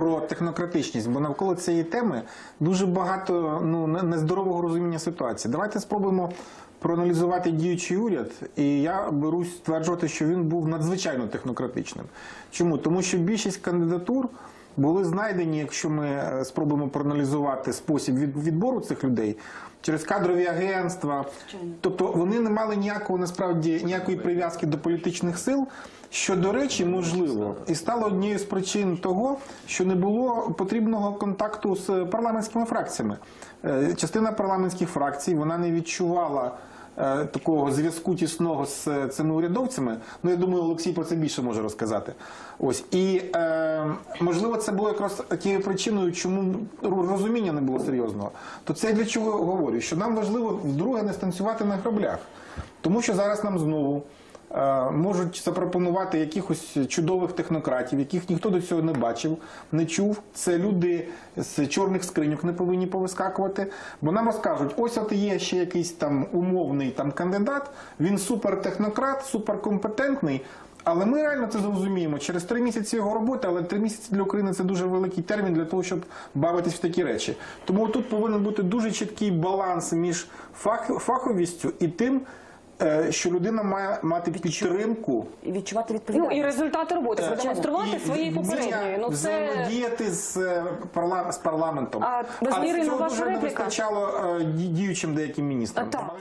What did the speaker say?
про технократичність, бо навколо цієї теми дуже багато ну не- нездорового розуміння ситуації. Давайте спробуємо проаналізувати діючий уряд, і я берусь стверджувати, що він був надзвичайно технократичним. Чому? Тому що більшість кандидатур. Були знайдені, якщо ми е, спробуємо проаналізувати спосіб від- відбору цих людей через кадрові агентства. Тобто вони не мали ніякого насправді ніякої прив'язки до політичних сил, що до речі, можливо, і стало однією з причин того, що не було потрібного контакту з парламентськими фракціями. Е, Частина парламентських фракцій вона не відчувала. Е, Такого зв'язку тісного з е, цими урядовцями, ну я думаю, Олексій про це більше може розказати. Ось і е, можливо, це було якраз тією причиною, чому розуміння не було серйозного. То це я для чого говорю? Що нам важливо вдруге не станцювати на граблях, тому що зараз нам знову можуть запропонувати якихось чудових технократів, яких ніхто до цього не бачив, не чув. Це люди з чорних скриньок не повинні повискакувати. Бо нам розкажуть, ось от є ще якийсь там умовний там кандидат, він супертехнократ, суперкомпетентний. Але ми реально це зрозуміємо через три місяці його роботи, але три місяці для України це дуже великий термін для того, щоб бавитись в такі речі. Тому тут повинен бути дуже чіткий баланс між фах, фаховістю і тим, що людина має мати підтримку. І відчувати Ну і результати роботи продемонструвати і свої попередньої. Ну це взаємодіяти з, е, парла- з парламентом. А, а цього дуже не вистачало е, діючим деяким міністрам. Так.